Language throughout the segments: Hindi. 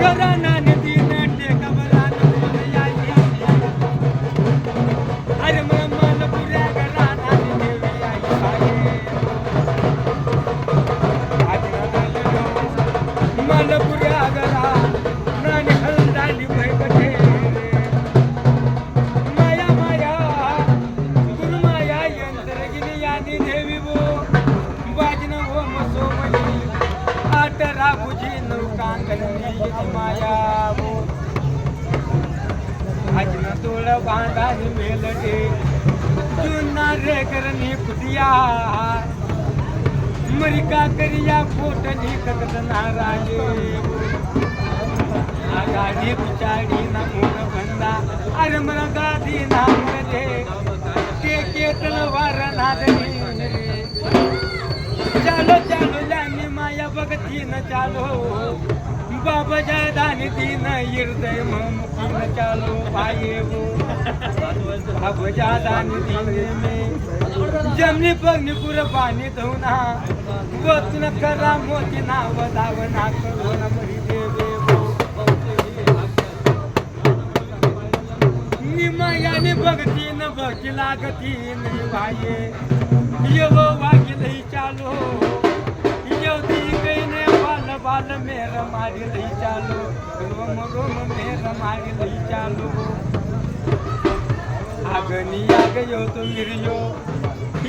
Karana. आट राबुजी माया तोळ बांधानी रे कुदिया मरिका करिया पोटनी ककत नाराजे। आगाडी बिचाडी ना मोर बंदा। अरे मन गादी ना मरते ते केतल वार नादनी रे चलो चालो। भगतीन चालो बाबा जादानी दीन हृदय ममकीन चालो भाई वो। बाबा जादानी दीन में। जमनी पगनी पुर पाणी धुना गोतन करा मोती नाव दाव ना करो ना मरी देवे निमायाने भगतीन भक्ती लागतीन भाई ये वो वागिल चालो। बाल मेर मारी लई चालो। रोम रोम मेर मारी लई चालो। आगनी आग यो तो मिरियो।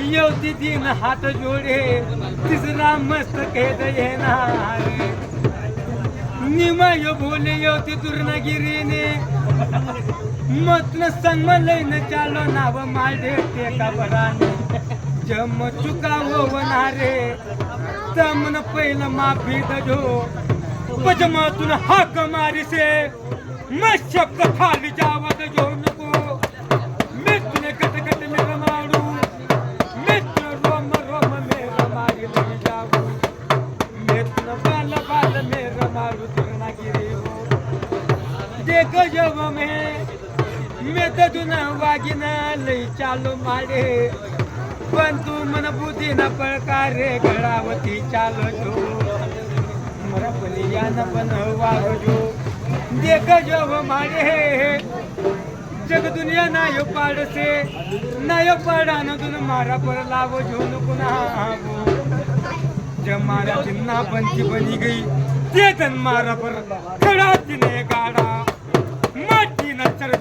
येवती तीन हात जोडे। तिसरा मस्त कह खेद येणार निमाय बोले येवती दुर्नगिरीने मतन सन्मलैन चालो नाव माडे टेका बराने। जम चुका तमन पहिलं माफ़ी दजो। पजमातून हाक मारिसे मशक खाली जावत जो नको। मित्र कट कट मेर मारू, मित्र रोम रोम मेर मारी लई जाऊ। मित्र बाल बाल मेर मारू दुर्नागिरी हो। देख जब में मैं तो दुना वागिना लई चालो माडे पण न पळकारे गळावती चालो जो मरा बलिया न पण वाग जो देख जब माडे जग दुनिया नायो पाडसे नायो पाडा न तुन मारा पर लावो जो न पुन्हा जमारा चिन्ना पंची बनी गई ते तन मारा पर खड़ा तिने गाड़ा माटी न चर